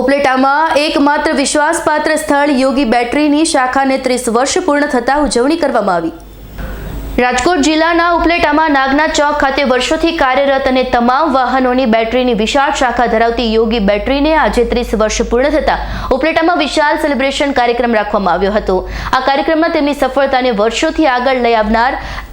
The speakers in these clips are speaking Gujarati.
ઉપલેટામાં એકમાત્ર વિશ્વાસપાત્ર સ્થળ યોગી બેટરીની શાખાને ત્રીસ વર્ષ પૂર્ણ થતાં ઉજવણી કરવામાં આવી. રાજકોટ જિલ્લાના ઉપલેટામાં નાગના ચોક ખાતે વર્ષોથી કાર્યરત અને તમામ વાહનોની બેટરીની વિશાળ શાખા ધરાવતી યોગી બેટરીને આજે ત્રીસ વર્ષ પૂર્ણ થતાં ઉપલેટામાં વિશાળ સેલિબ્રેશન કાર્યક્રમ રાખવામાં આવ્યો હતો. આ કાર્યક્રમમાં તેમની સફળતાને વર્ષોથી આગળ લઈ આવનાર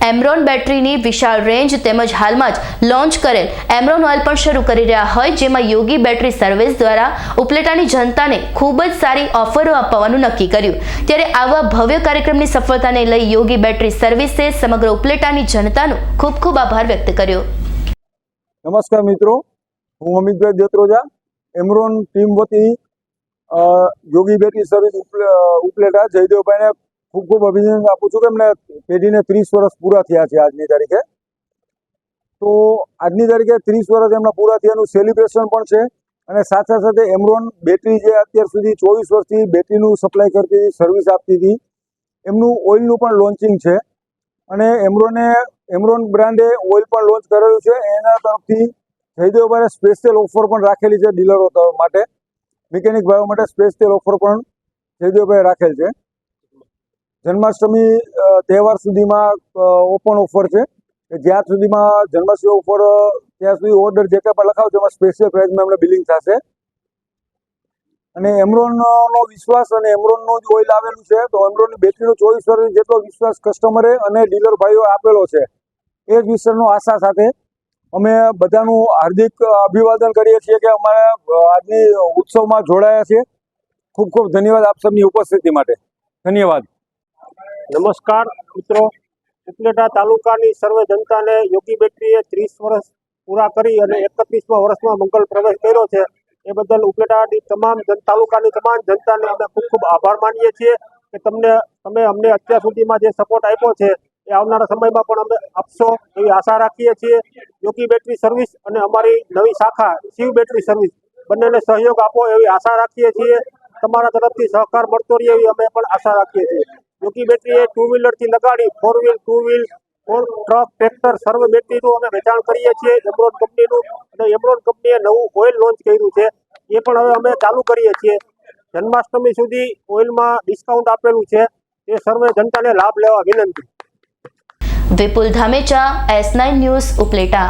એમરોન બેટરીની વિશાળ રેન્જ તેમજ હાલમાં જ લોન્ચ કરેલ એમરોન ઓઇલ પણ શરૂ કરી રહ્યા હોય, જેમાં યોગી બેટરી સર્વિસ દ્વારા ઉપલેટાની જનતાને ખૂબ જ સારી ઓફરો આપવાનું નક્કી કર્યું. ત્યારે આવા ભવ્ય કાર્યક્રમની સફળતાને લઈ યોગી બેટરી સર્વિસે સમગ્ર ઉપલેટાની જનતાનો ખૂબ ખૂબ આભાર વ્યક્ત કર્યો. નમસ્કાર મિત્રો, હું અમિતભાઈ દેત્રોજા, એમરોન ટીમ વતી યોગી બેટરી સર્વિસ ઉપલેટા જયદેવભાઈને ખૂબ ખૂબ અભિનંદન આપું છું કે એમને પેઢીને ત્રીસ વર્ષ પૂરા થયા છે આજની તારીખે. તો આજની તારીખે ત્રીસ વર્ષ એમના પૂરા થયાનું સેલિબ્રેશન પણ છે અને સાથે સાથે એમરોન બેટરી જે અત્યાર સુધી ચોવીસ વર્ષથી બેટરીનું સપ્લાય કરતી હતી સર્વિસ આપતી હતી, એમનું ઓઇલનું પણ લોન્ચિંગ છે. અને એમરોને એમરોન બ્રાન્ડે ઓઇલ પણ લોન્ચ કરેલું છે. એના તરફથી જયદેવભાઈએ સ્પેશિયલ ઓફર પણ રાખેલી છે ડીલરો માટે મિકેનિક ભાઈઓ માટે સ્પેશિયલ ઓફર પણ જયદેવભાઈએ રાખેલ છે. જન્માષ્ટમી તહેવાર સુધીમાં ઓપન ઓફર છે. જ્યાં સુધીમાં જન્માષ્ટમી ઓફર ત્યાં સુધી ઓર્ડર જે કાંઈ પણ લખાવજો એમાં સ્પેશિયલ પ્રાઇઝમાં એમને બિલિંગ થશે. અને એમરોનનો વિશ્વાસ અને એમરોનનું જ ઓઇલ આવેલું છે, તો એમરોનની બેટરીનો ચોવીસ વર્ષ જેટલો વિશ્વાસ કસ્ટમરે અને ડીલર ભાઈઓ આપેલો છે. એ જ વિશ્વનો આશા સાથે અમે બધાનું હાર્દિક અભિવાદન કરીએ છીએ કે અમારે આજની ઉત્સવમાં જોડાયા છે. ખૂબ ખૂબ ધન્યવાદ આપ સૌની ઉપસ્થિતિ માટે. ધન્યવાદ. નમસ્કાર, મિત્રો. ઉપલેટા તાલુકાની સર્વે જનતાને યોગી બેટરીએ ત્રીસ વર્ષ પૂરા કરી અને એકત્રીસમાં વર્ષમાં મંગલ પ્રવેશ કર્યો છે. એ બદલ ઉપલેટાની તમામ તાલુકાની તમામ જનતાને અમે ખૂબ ખૂબ આભાર માનીએ છીએ કે તમને, તમે અમને અત્યાર સુધીમાં જે સપોર્ટ આપ્યો છે એ આવનારા સમયમાં પણ અમે આપશો એવી આશા રાખીએ છીએ. યોગી બેટરી સર્વિસ અને અમારી નવી શાખા, શિવ બેટરી સર્વિસ બંનેને સહયોગ આપો એવી આશા રાખીએ છીએ. તમારા તરફથી સહકાર મળતો રહે એવી અમે પણ આશા રાખીએ છીએ. યોગી બેટરી એ ટુ વ્હીલરથી લગાડી four wheel two wheel four truck tractor સર્વ બેટરીનું અમે વેચાણ કરીએ છીએ એમરોન કંપનીનું અને એમરોન કંપનીએ નવું ઓઇલ લોન્ચ કર્યું છે. એ પણ હવે અમે ચાલુ કરીએ છીએ. જન્માષ્ટમી સુધી ઓઇલમાં ડિસ્કાઉન્ટ આપેલું છે. એ સર્વે જનતાને લાભ લેવા વિનંતી. Vipul Dhamecha S nine news Upleta.